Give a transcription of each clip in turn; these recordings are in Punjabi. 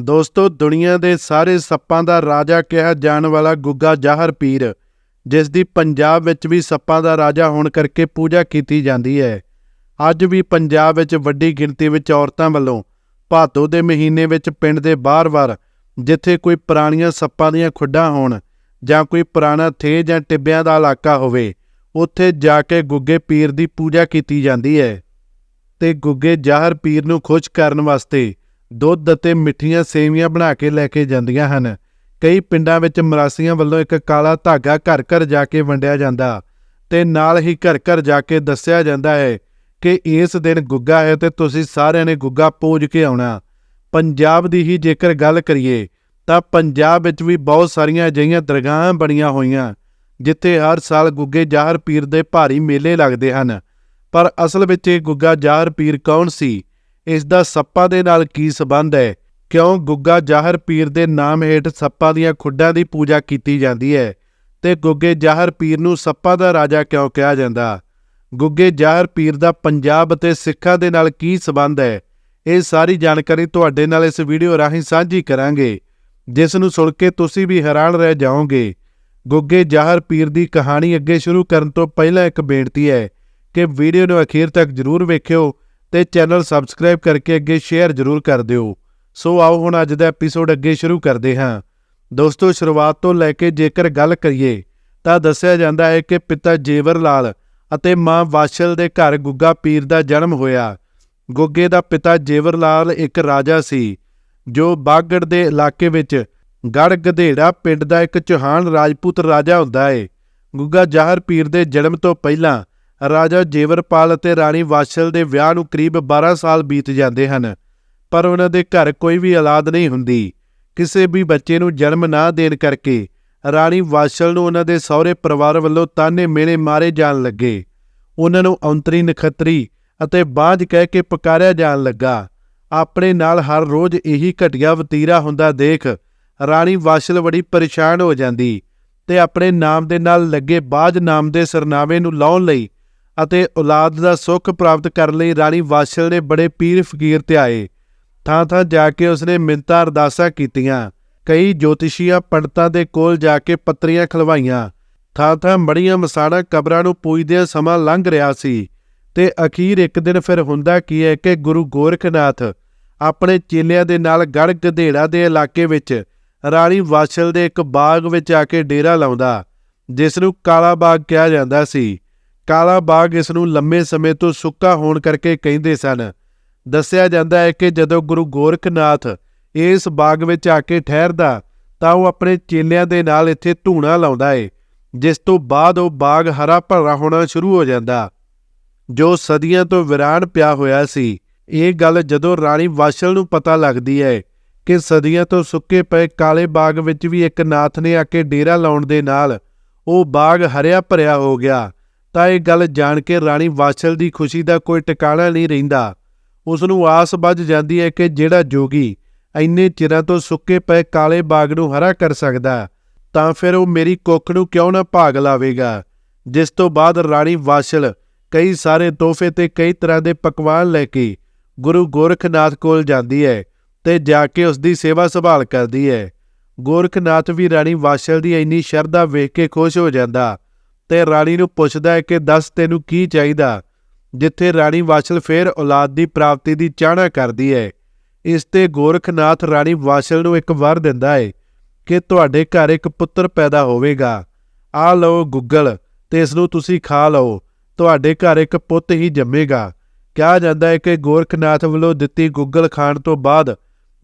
ਦੋਸਤੋ, ਦੁਨੀਆ ਦੇ ਸਾਰੇ ਸੱਪਾਂ ਦਾ ਰਾਜਾ ਕਿਹਾ ਜਾਣ ਵਾਲਾ ਗੁੱਗਾ ਜ਼ਾਹਰ ਪੀਰ, ਜਿਸ ਦੀ ਪੰਜਾਬ ਵਿੱਚ ਵੀ ਸੱਪਾਂ ਦਾ ਰਾਜਾ ਹੋਣ ਕਰਕੇ ਪੂਜਾ ਕੀਤੀ ਜਾਂਦੀ ਹੈ। ਅੱਜ ਵੀ ਪੰਜਾਬ ਵਿੱਚ ਵੱਡੀ ਗਿਣਤੀ ਵਿੱਚ ਔਰਤਾਂ ਵੱਲੋਂ ਭਾਦੋ ਦੇ ਮਹੀਨੇ ਵਿੱਚ ਪਿੰਡ ਦੇ ਬਾਹਰ-ਬਾਹਰ ਜਿੱਥੇ ਕੋਈ ਪੁਰਾਣੀਆਂ ਸੱਪਾਂ ਦੀਆਂ ਖੁੱਡਾਂ ਹੋਣ ਜਾਂ ਕੋਈ ਪੁਰਾਣਾ ਥੇ ਜਾਂ ਟਿੱਬਿਆਂ ਦਾ ਇਲਾਕਾ ਹੋਵੇ, ਉੱਥੇ ਜਾ ਕੇ ਗੁੱਗੇ ਪੀਰ ਦੀ ਪੂਜਾ ਕੀਤੀ ਜਾਂਦੀ ਹੈ। ਤੇ ਗੁੱਗੇ ਜ਼ਾਹਰ ਪੀਰ ਨੂੰ ਖੁਸ਼ ਕਰਨ ਵਾਸਤੇ ਦੁੱਧ ਅਤੇ ਮਿੱਠੀਆਂ ਸੇਵੀਆਂ ਬਣਾ ਕੇ ਲੈ ਕੇ ਜਾਂਦੀਆਂ ਹਨ। ਕਈ ਪਿੰਡਾਂ ਵਿੱਚ ਮਰਾਸੀਆਂ ਵੱਲੋਂ ਇੱਕ ਕਾਲਾ ਧਾਗਾ ਘਰ-ਘਰ ਜਾ ਕੇ ਵੰਡਿਆ ਜਾਂਦਾ ਤੇ ਨਾਲ ਹੀ ਘਰ-ਘਰ ਜਾ ਕੇ ਦੱਸਿਆ ਜਾਂਦਾ ਹੈ ਕਿ ਇਸ ਦਿਨ ਗੁੱਗਾ ਹੈ ਤੇ ਤੁਸੀਂ ਸਾਰਿਆਂ ਨੇ ਗੁੱਗਾ ਪੂਜ ਕੇ ਆਉਣਾ। ਪੰਜਾਬ ਦੀ ਹੀ ਜੇਕਰ ਗੱਲ ਕਰੀਏ ਤਾਂ ਪੰਜਾਬ ਵਿੱਚ ਵੀ ਬਹੁਤ ਸਾਰੀਆਂ ਅਜਿਹੀਆਂ ਦਰਗਾਹਾਂ ਬਣੀਆਂ ਹੋਈਆਂ, ਜਿੱਥੇ ਹਰ ਸਾਲ ਗੁੱਗੇ ਜ਼ਾਹਰ ਪੀਰ ਦੇ ਭਾਰੀ ਮੇਲੇ ਲੱਗਦੇ ਹਨ। ਪਰ ਅਸਲ ਵਿੱਚ ਇਹ ਗੁੱਗਾ ਜ਼ਾਹਰ ਪੀਰ ਕੌਣ ਸੀ? ਇਸ ਦਾ ਸੱਪਾਂ ਦੇ ਨਾਲ ਕੀ ਸਬੰਧ ਹੈ? ਕਿਉਂ ਗੁੱਗਾ ਜ਼ਾਹਰ ਪੀਰ ਦੇ ਨਾਮ ਹੇਠ ਸੱਪਾਂ ਦੀਆਂ ਖੁੱਡਾਂ ਦੀ ਪੂਜਾ ਕੀਤੀ ਜਾਂਦੀ ਹੈ ਤੇ ਗੁੱਗੇ ਜ਼ਾਹਰ ਪੀਰ ਨੂੰ ਸੱਪਾਂ ਦਾ ਰਾਜਾ ਕਿਉਂ ਕਿਹਾ ਜਾਂਦਾ? ਗੁੱਗੇ ਜ਼ਾਹਰ ਪੀਰ ਦਾ ਪੰਜਾਬ ਅਤੇ ਸਿੱਖਾਂ ਦੇ ਨਾਲ ਕੀ ਸਬੰਧ ਹੈ? ਇਹ ਸਾਰੀ ਜਾਣਕਾਰੀ ਤੁਹਾਡੇ ਨਾਲ ਇਸ ਵੀਡੀਓ ਰਾਹੀਂ ਸਾਂਝੀ ਕਰਾਂਗੇ, ਜਿਸ ਨੂੰ ਸੁਣ ਕੇ ਤੁਸੀਂ ਵੀ ਹੈਰਾਨ ਰਹਿ ਜਾਓਗੇ। ਗੁੱਗੇ ਜ਼ਾਹਰ ਪੀਰ ਦੀ ਕਹਾਣੀ ਅੱਗੇ ਸ਼ੁਰੂ ਕਰਨ ਤੋਂ ਪਹਿਲਾਂ ਇੱਕ ਬੇਨਤੀ ਹੈ ਕਿ ਵੀਡੀਓ ਨੂੰ ਅਖੀਰ ਤੱਕ ਜਰੂਰ ਵੇਖਿਓ ਤੇ ਚੈਨਲ ਸਬਸਕ੍ਰਾਈਬ ਕਰਕੇ ਅੱਗੇ ਸ਼ੇਅਰ ਜਰੂਰ ਕਰ ਦਿਓ। ਸੋ ਆਓ ਹੁਣ ਅੱਜ ਦਾ ਐਪੀਸੋਡ ਅੱਗੇ ਸ਼ੁਰੂ ਕਰਦੇ ਹਾਂ। ਦੋਸਤੋ, ਸ਼ੁਰੂਆਤ ਤੋਂ ਲੈ ਕੇ ਜੇਕਰ ਗੱਲ ਕਰੀਏ, ਤਾਂ ਦੱਸਿਆ ਜਾਂਦਾ ਹੈ ਕਿ ਪਿਤਾ ਜੇਵਰ ਲਾਲ ਅਤੇ ਮਾਂ ਵਾਸ਼ਲ ਦੇ ਘਰ ਗੁੱਗਾ ਪੀਰ ਦਾ ਜਨਮ ਹੋਇਆ। ਗੁੱਗੇ ਦਾ ਪਿਤਾ ਜੇਵਰ ਲਾਲ ਇੱਕ ਰਾਜਾ ਸੀ, ਜੋ ਬਾਗੜ ਦੇ ਇਲਾਕੇ ਵਿੱਚ ਗੜ ਗਧੇੜਾ ਪਿੰਡ ਦਾ ਇੱਕ ਚੌਹਾਨ ਰਾਜਪੂਤ ਰਾਜਾ ਹੁੰਦਾ ਹੈ। ਗੁੱਗਾ ਜ਼ਾਹਰ ਪੀਰ ਦੇ ਜਨਮ ਤੋਂ ਪਹਿਲਾਂ ਰਾਜਾ ਜੇਵਰਪਾਲ ਅਤੇ ਰਾਣੀ ਵਾਸ਼ਲ ਦੇ ਵਿਆਹ ਨੂੰ ਕਰੀਬ 12 ਸਾਲ ਬੀਤ ਜਾਂਦੇ ਹਨ, ਪਰ ਉਹਨਾਂ ਦੇ ਘਰ ਕੋਈ ਵੀ ਔਲਾਦ ਨਹੀਂ ਹੁੰਦੀ। ਕਿਸੇ ਵੀ ਬੱਚੇ ਨੂੰ ਜਨਮ ਨਾ ਦੇਣ ਕਰਕੇ ਰਾਣੀ ਵਾਸ਼ਲ ਨੂੰ ਉਹਨਾਂ ਦੇ ਸਹੁਰੇ ਪਰਿਵਾਰ ਵੱਲੋਂ ਤਾਨੇ ਮੇਣੇ ਮਾਰੇ ਜਾਣ ਲੱਗੇ। ਉਹਨਾਂ ਨੂੰ ਔਂਤਰੀ ਨਖੱਤਰੀ ਅਤੇ ਬਾਝ ਕਹਿ ਕੇ ਪੁਕਾਰਿਆ ਜਾਣ ਲੱਗਾ। ਆਪਣੇ ਨਾਲ ਹਰ ਰੋਜ਼ ਇਹੀ ਘਟੀਆ ਵਤੀਰਾ ਹੁੰਦਾ ਦੇਖ ਰਾਣੀ ਵਾਸ਼ਲ ਬੜੀ ਪਰੇਸ਼ਾਨ ਹੋ ਜਾਂਦੀ ਤੇ ਆਪਣੇ ਨਾਮ ਦੇ ਨਾਲ ਲੱਗੇ ਬਾਝ ਨਾਮ ਦੇ ਸਰਨਾਵੇ ਨੂੰ ਲਾਉਣ ਲਈ ਅਤੇ ਔਲਾਦ ਦਾ ਸੁੱਖ ਪ੍ਰਾਪਤ ਕਰਨ ਲਈ ਰਾਣੀ ਵਾਸ਼ਲ ਨੇ ਬੜੇ ਪੀਰ ਫਕੀਰ ਤੇ ਆਏ। ਥਾਂ ਥਾਂ ਜਾ ਕੇ ਉਸਨੇ ਮਿੰਤਾ ਅਰਦਾਸਾਂ ਕੀਤੀਆਂ। ਕਈ ਜੋਤਿਸ਼ੀਆਂ ਪੰਡਤਾਂ ਦੇ ਕੋਲ ਜਾ ਕੇ ਪੱਤਰੀਆਂ ਖਲਵਾਈਆਂ। ਥਾਂ ਥਾਂ ਬੜੀਆਂ ਮਸਾਣਾ ਕਬਰਾਂ ਨੂੰ ਪੂਜਦਿਆਂ ਸਮਾਂ ਲੰਘ ਰਿਹਾ ਸੀ ਤੇ ਅਖੀਰ ਇੱਕ ਦਿਨ ਫਿਰ ਹੁੰਦਾ ਕੀ ਹੈ ਕਿ ਗੁਰੂ ਗੋਰਖਨਾਥ ਆਪਣੇ ਚੇਲਿਆਂ ਦੇ ਨਾਲ ਗੜ ਗਧੇੜਾ ਦੇ ਇਲਾਕੇ ਵਿੱਚ ਰਾਣੀ ਵਾਸ਼ਲ ਦੇ ਇੱਕ ਬਾਗ ਵਿੱਚ ਆ ਕੇ ਡੇਰਾ ਲਾਉਂਦਾ, ਜਿਸ ਨੂੰ ਕਾਲਾ ਬਾਗ ਕਿਹਾ ਜਾਂਦਾ ਸੀ। ਕਾਲਾ ਬਾਗ ਇਸ ਨੂੰ ਲੰਮੇ ਸਮੇਂ ਤੋਂ ਸੁੱਕਾ ਹੋਣ ਕਰਕੇ ਕਹਿੰਦੇ ਸਨ। ਦੱਸਿਆ ਜਾਂਦਾ ਹੈ ਕਿ ਜਦੋਂ ਗੁਰੂ ਗੋਰਖਨਾਥ ਇਸ ਬਾਗ ਵਿੱਚ ਆ ਕੇ ਠਹਿਰਦਾ, ਤਾਂ ਉਹ ਆਪਣੇ ਚੇਲਿਆਂ ਦੇ ਨਾਲ ਇੱਥੇ ਧੂਣਾ ਲਾਉਂਦਾ ਏ, ਜਿਸ ਤੋਂ ਬਾਅਦ ਉਹ ਬਾਗ ਹਰਾ ਭਰਾ ਹੋਣਾ ਸ਼ੁਰੂ ਹੋ ਜਾਂਦਾ। ਜੋ ਸਦੀਆਂ ਤੋਂ ਵਿਰਾਨ ਪਿਆ ਹੋਇਆ ਸੀ, ਇਹ ਗੱਲ ਜਦੋਂ ਰਾਣੀ ਵਾਸ਼ਲ ਨੂੰ ਪਤਾ ਲੱਗਦੀ ਹੈ ਕਿ ਸਦੀਆਂ ਤੋਂ ਸੁੱਕੇ ਪਏ ਕਾਲੇ ਬਾਗ ਵਿੱਚ ਵੀ ਇੱਕ ਨਾਥ ਨੇ ਆ ਕੇ ਡੇਰਾ ਲਾਉਣ ਦੇ ਨਾਲ ਉਹ ਬਾਗ ਹਰਿਆ ਭਰਿਆ ਹੋ ਗਿਆ। ਤਾਂ ਇਹ ਗੱਲ ਜਾਣ ਕੇ ਰਾਣੀ ਵਾਸ਼ਲ ਦੀ ਖੁਸ਼ੀ ਦਾ ਕੋਈ ਟਿਕਾਣਾ ਨਹੀਂ ਰਹਿੰਦਾ। ਉਸ ਨੂੰ ਆਸ ਬੱਝ ਜਾਂਦੀ ਹੈ ਕਿ ਜਿਹੜਾ ਜੋਗੀ ਇੰਨੇ ਚਿਰਾਂ ਤੋਂ ਸੁੱਕੇ ਪਏ ਕਾਲੇ ਬਾਗ ਨੂੰ ਹਰਾ ਕਰ ਸਕਦਾ, ਤਾਂ ਫਿਰ ਉਹ ਮੇਰੀ ਕੁੱਖ ਨੂੰ ਕਿਉਂ ਨਾ ਭਾਗ ਲਾਵੇਗਾ? ਜਿਸ ਤੋਂ ਬਾਅਦ ਰਾਣੀ ਵਾਸ਼ਲ ਕਈ ਸਾਰੇ ਤੋਹਫੇ ਤੇ ਕਈ ਤਰ੍ਹਾਂ ਦੇ ਪਕਵਾਨ ਲੈ ਕੇ ਗੁਰੂ ਗੋਰਖਨਾਥ ਕੋਲ ਜਾਂਦੀ ਹੈ ਤੇ ਜਾ ਕੇ ਉਸ ਦੀ ਸੇਵਾ ਸੰਭਾਲ ਕਰਦੀ ਹੈ। ਗੋਰਖਨਾਥ ਵੀ ਰਾਣੀ ਵਾਸ਼ਲ ਦੀ ਇੰਨੀ ਸ਼ਰਧਾ ਵੇਖ ਕੇ ਖੁਸ਼ ਹੋ ਜਾਂਦਾ ਤੇ ਰਾਣੀ ਨੂੰ ਪੁੱਛਦਾ ਹੈ ਕਿ ਦੱਸ ਤੈਨੂੰ ਕੀ ਚਾਹੀਦਾ? ਜਿੱਥੇ ਰਾਣੀ ਵਾਸ਼ਲ ਫੇਰ ਔਲਾਦ ਦੀ ਪ੍ਰਾਪਤੀ ਦੀ ਚਾਹਨਾ ਕਰਦੀ ਹੈ। ਇਸ ਤੇ ਗੋਰਖਨਾਥ ਰਾਣੀ ਵਾਸ਼ਲ ਨੂੰ ਇੱਕ ਵਰ ਦਿੰਦਾ ਹੈ ਕਿ ਤੁਹਾਡੇ ਘਰ ਇੱਕ ਪੁੱਤਰ ਪੈਦਾ ਹੋਵੇਗਾ। ਆ ਲਓ ਗੁੱਗਲ, ਤੇ ਇਸ ਨੂੰ ਤੁਸੀਂ ਖਾ ਲਓ। ਤੁਹਾਡੇ ਘਰ ਇੱਕ ਪੁੱਤ ਹੀ ਜੰਮੇਗਾ। ਕਿਹਾ ਜਾਂਦਾ ਹੈ ਕਿ ਗੋਰਖਨਾਥ ਵੱਲੋਂ ਦਿੱਤੀ ਗੁੱਗਲ ਖਾਣ ਤੋਂ ਬਾਅਦ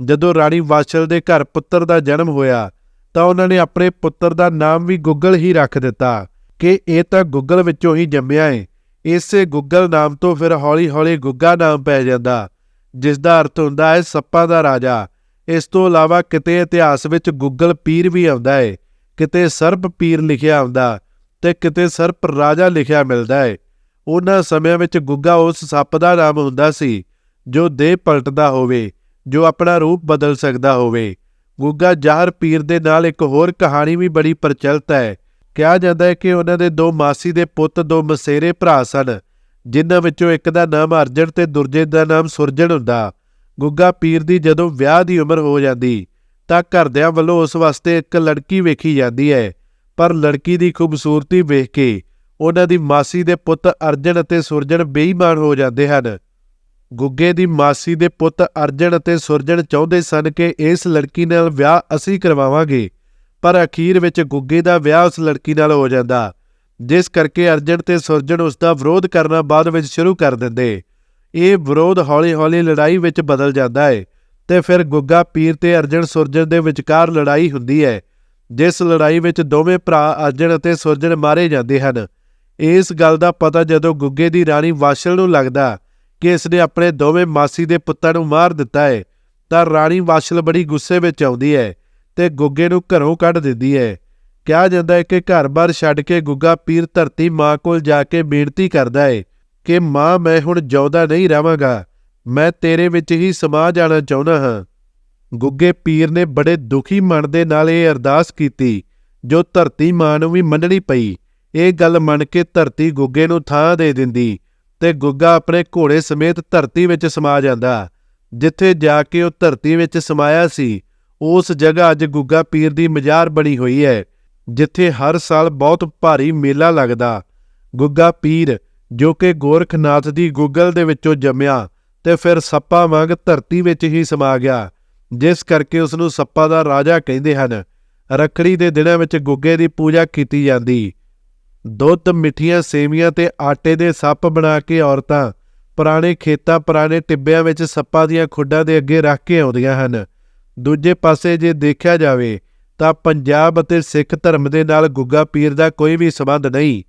ਜਦੋਂ ਰਾਣੀ ਵਾਸ਼ਲ ਦੇ ਘਰ ਪੁੱਤਰ ਦਾ ਜਨਮ ਹੋਇਆ ਤਾਂ ਉਹਨਾਂ ਨੇ ਆਪਣੇ ਪੁੱਤਰ ਦਾ ਨਾਮ ਵੀ ਗੁੱਗਲ ਹੀ ਰੱਖ ਦਿੱਤਾ। ਕਿ ਇਹ ਤਾਂ ਗੁੱਗਲ ਵਿੱਚੋਂ ਹੀ ਜੰਮਿਆ ਹੈ ਇਸੇ ਗੁੱਗਲ ਨਾਮ ਤੋਂ ਫਿਰ ਹੌਲੀ-ਹੌਲੀ ਗੁੱਗਾ ਨਾਮ ਪੈ ਜਾਂਦਾ ਜਿਸ ਦਾ ਅਰਥ ਹੁੰਦਾ ਹੈ ਸੱਪਾਂ ਦਾ ਰਾਜਾ। ਇਸ ਤੋਂ ਇਲਾਵਾ ਕਿਤੇ ਇਤਿਹਾਸ ਵਿੱਚ ਗੁੱਗਲ ਪੀਰ ਵੀ ਆਉਂਦਾ ਹੈ ਕਿਤੇ ਸਰਪ ਪੀਰ ਲਿਖਿਆ ਆਉਂਦਾ ਤੇ ਕਿਤੇ ਸਰਪ ਰਾਜਾ ਲਿਖਿਆ ਮਿਲਦਾ ਹੈ ਉਹਨਾਂ ਸਮਿਆਂ ਵਿੱਚ ਗੁੱਗਾ ਉਸ ਸੱਪ ਦਾ ਨਾਮ ਹੁੰਦਾ ਸੀ, ਜੋ ਦੇਹ ਪਲਟਦਾ ਹੋਵੇ, ਜੋ ਆਪਣਾ ਰੂਪ ਬਦਲ ਸਕਦਾ ਹੋਵੇ। ਗੁੱਗਾ ਜ਼ਾਹਰ ਪੀਰ ਦੇ ਨਾਲ ਇੱਕ ਹੋਰ ਕਹਾਣੀ ਵੀ ਬੜੀ ਪ੍ਰਚਲਿਤ ਹੈ ਕਿਹਾ ਜਾਂਦਾ ਹੈ ਕਿ ਉਹਨਾਂ ਦੇ ਦੋ ਮਾਸੀ ਦੇ ਪੁੱਤ, ਦੋ ਮਸੇਰੇ ਭਰਾ ਸਨ, ਜਿਨ੍ਹਾਂ ਵਿੱਚੋਂ ਇੱਕ ਦਾ ਨਾਮ ਅਰਜਨ ਤੇ ਦੂਜੇ ਦਾ ਨਾਮ ਸੁਰਜਣ ਹੁੰਦਾ। ਗੁੱਗਾ ਪੀਰ ਦੀ ਜਦੋਂ ਵਿਆਹ ਦੀ ਉਮਰ ਹੋ ਜਾਂਦੀ, ਤਾਂ ਘਰਦਿਆਂ ਵੱਲੋਂ ਉਸ ਵਾਸਤੇ ਇੱਕ ਲੜਕੀ ਵੇਖੀ ਜਾਂਦੀ ਹੈ। ਪਰ ਲੜਕੀ ਦੀ ਖੂਬਸੂਰਤੀ ਵੇਖ ਕੇ ਉਹਨਾਂ ਦੀ ਮਾਸੀ ਦੇ ਪੁੱਤ ਅਰਜਨ ਅਤੇ ਸੁਰਜਣ ਬੇਈਮਾਨ ਹੋ ਜਾਂਦੇ ਹਨ। ਗੁੱਗੇ ਦੀ ਮਾਸੀ ਦੇ ਪੁੱਤ ਅਰਜਨ ਅਤੇ ਸੁਰਜਣ ਚਾਹੁੰਦੇ ਸਨ ਕਿ ਇਸ ਲੜਕੀ ਨਾਲ ਵਿਆਹ ਅਸੀਂ ਕਰਵਾਵਾਂਗੇ। ਪਰ ਅਖੀਰ ਵਿੱਚ ਗੁੱਗੇ ਦਾ ਵਿਆਹ ਉਸ ਲੜਕੀ ਨਾਲ ਹੋ ਜਾਂਦਾ। ਜਿਸ ਕਰਕੇ ਅਰਜਨ ਤੇ ਸੁਰਜਣ ਉਸ ਦਾ ਵਿਰੋਧ ਕਰਨਾ ਬਾਅਦ ਵਿੱਚ ਸ਼ੁਰੂ ਕਰ ਦਿੰਦੇ। ਇਹ ਵਿਰੋਧ ਹੌਲੀ-ਹੌਲੀ ਲੜਾਈ ਵਿੱਚ ਬਦਲ ਜਾਂਦਾ ਹੈ ਤੇ ਫਿਰ ਗੁੱਗਾ, ਪੀਰ ਤੇ ਅਰਜਨ ਸੁਰਜਣ ਦੇ ਵਿਚਕਾਰ ਲੜਾਈ ਹੁੰਦੀ ਹੈ ਜਿਸ ਲੜਾਈ ਵਿੱਚ ਦੋਵੇਂ ਭਰਾ ਅਰਜਨ ਅਤੇ ਸੁਰਜਣ ਮਾਰੇ ਜਾਂਦੇ ਹਨ। ਇਸ ਗੱਲ ਦਾ ਪਤਾ ਜਦੋਂ ਗੁੱਗੇ ਦੀ ਰਾਣੀ ਵਾਸ਼ਲ ਨੂੰ ਲੱਗਦਾ ਕਿ ਇਸ ਨੇ ਆਪਣੇ ਦੋਵੇਂ ਮਾਸੀ ਦੇ ਪੁੱਤਾਂ ਨੂੰ ਮਾਰ ਦਿੱਤਾ ਹੈ ਤਾਂ ਰਾਣੀ ਵਾਸ਼ਲ ਬੜੀ ਗੁੱਸੇ ਵਿੱਚ ਆਉਂਦੀ ਹੈ ਤੇ ਗੁੱਗੇ ਨੂੰ ਘਰੋਂ ਕੱਢ ਦਿੰਦੀ ਹੈ ਕਿਹਾ ਜਾਂਦਾ ਹੈ ਕਿ ਘਰ-ਬਾਰ ਛੱਡ ਕੇ ਗੁੱਗਾ ਪੀਰ ਧਰਤੀ ਮਾਂ ਕੋਲ ਜਾ ਕੇ ਬੇਨਤੀ ਕਰਦਾ ਹੈ ਕਿ, ਮਾਂ, ਮੈਂ ਹੁਣ ਜਿਉਂਦਾ ਨਹੀਂ ਰਵਾਂਗਾ ਮੈਂ ਤੇਰੇ ਵਿੱਚ ਹੀ ਸਮਾ ਜਾਣਾ ਚਾਹੁੰਦਾ ਹਾਂ। ਗੁੱਗੇ ਪੀਰ ਨੇ ਬੜੇ ਦੁਖੀ ਮਨ ਦੇ ਨਾਲ ਇਹ ਅਰਦਾਸ ਕੀਤੀ, ਜੋ ਧਰਤੀ ਮਾਂ ਨੂੰ ਵੀ ਮੰਨਣੀ ਪਈ। ਇਹ ਗੱਲ ਮੰਨ ਕੇ ਧਰਤੀ ਗੁੱਗੇ ਨੂੰ ਥਾਂ ਦੇ ਦਿੰਦੀ ਤੇ ਗੁੱਗਾ ਆਪਣੇ ਘੋੜੇ ਸਮੇਤ ਧਰਤੀ ਵਿੱਚ ਸਮਾ ਜਾਂਦਾ, ਜਿੱਥੇ ਜਾ ਕੇ ਉਹ ਧਰਤੀ ਵਿੱਚ ਸਮਾਇਆ ਸੀ। ਉਸ ਜਗ੍ਹਾ ਅੱਜ ਗੁੱਗਾ ਪੀਰ ਦੀ ਮਜ਼ਾਰ ਬਣੀ ਹੋਈ ਹੈ, ਜਿੱਥੇ ਹਰ ਸਾਲ ਬਹੁਤ ਭਾਰੀ ਮੇਲਾ ਲੱਗਦਾ। ਗੁੱਗਾ ਪੀਰ, ਜੋ ਕਿ ਗੋਰਖਨਾਥ ਦੀ ਗੁੱਗਲ ਦੇ ਵਿੱਚੋਂ ਜੰਮਿਆ ਤੇ ਫਿਰ ਸੱਪਾ ਵਾਂਗ ਧਰਤੀ ਵਿੱਚ ਹੀ ਸਮਾ ਗਿਆ, ਜਿਸ ਕਰਕੇ ਉਸ ਨੂੰ ਸੱਪਾ ਦਾ ਰਾਜਾ ਕਹਿੰਦੇ ਹਨ। ਰੱਖੜੀ ਦੇ ਦਿਨਾਂ ਵਿੱਚ ਗੁੱਗੇ ਦੀ ਪੂਜਾ ਕੀਤੀ ਜਾਂਦੀ। ਦੁੱਧ, ਮਿੱਠੀਆਂ ਸੇਵੀਆਂ ਤੇ ਆਟੇ ਦੇ ਸੱਪ ਬਣਾ ਕੇ ਔਰਤਾਂ ਪੁਰਾਣੇ ਖੇਤਾਂ, ਪੁਰਾਣੇ ਟਿੱਬਿਆਂ ਵਿੱਚ ਸੱਪਾਂ ਦੀਆਂ ਖੁੱਡਾਂ ਦੇ ਅੱਗੇ ਰੱਖ ਕੇ ਆਉਂਦੀਆਂ ਹਨ। ਦੂਜੇ ਪਾਸੇ ਜੇ ਦੇਖਿਆ ਜਾਵੇ ਤਾਂ ਪੰਜਾਬ ਅਤੇ ਸਿੱਖ ਧਰਮ ਦੇ ਨਾਲ ਗੁੱਗਾ ਪੀਰ ਦਾ ਕੋਈ ਵੀ ਸੰਬੰਧ ਨਹੀਂ,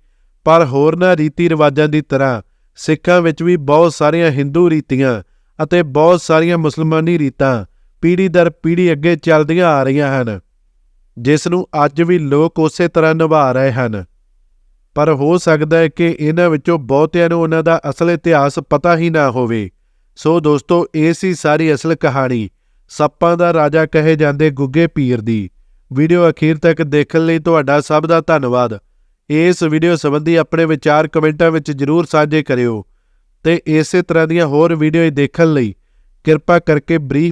ਪਰ ਹੋਰਨਾਂ ਰੀਤੀ ਰਿਵਾਜਾਂ ਦੀ ਤਰ੍ਹਾਂ ਸਿੱਖਾਂ ਵਿੱਚ ਵੀ ਬਹੁਤ ਸਾਰੀਆਂ ਹਿੰਦੂ ਰੀਤੀਆਂ ਅਤੇ ਬਹੁਤ ਸਾਰੀਆਂ ਮੁਸਲਮਾਨੀ ਰੀਤਾਂ ਪੀੜ੍ਹੀ ਦਰ ਪੀੜ੍ਹੀ ਅੱਗੇ ਚੱਲਦੀਆਂ ਆ ਰਹੀਆਂ ਹਨ, ਜਿਸ ਨੂੰ ਅੱਜ ਵੀ ਲੋਕ ਉਸੇ ਤਰ੍ਹਾਂ ਨਿਭਾ ਰਹੇ ਹਨ। ਪਰ ਹੋ ਸਕਦਾ ਹੈ ਕਿ ਇਹਨਾਂ ਵਿੱਚੋਂ ਬਹੁਤਿਆਂ ਨੂੰ ਉਹਨਾਂ ਦਾ ਅਸਲ ਇਤਿਹਾਸ ਪਤਾ ਹੀ ਨਾ ਹੋਵੇ। ਸੋ ਦੋਸਤੋ, ਇਹ ਸੀ ਸਾਰੀ ਅਸਲ ਕਹਾਣੀ। ਸੱਪਾਂ ਦਾ ਰਾਜਾ ਕਹੇ ਜਾਂਦੇ ਗੁੱਗੇ ਪੀਰ ਦੀ। ਵੀਡੀਓ ਅਖੀਰ ਤੱਕ ਦੇਖਣ ਲਈ ਤੁਹਾਡਾ ਸਭ ਦਾ ਧੰਨਵਾਦ। ਇਸ ਵੀਡੀਓ ਸੰਬੰਧੀ ਆਪਣੇ ਵਿਚਾਰ ਕਮੈਂਟਾਂ ਵਿੱਚ ਜਰੂਰ ਸਾਂਝੇ ਕਰਿਓ। ਤੇ ਇਸੇ ਤਰ੍ਹਾਂ ਦੀਆਂ ਹੋਰ ਵੀਡੀਓ ਦੇਖਣ ਲਈ ਕਿਰਪਾ ਕਰਕੇ ਬਰੀਫ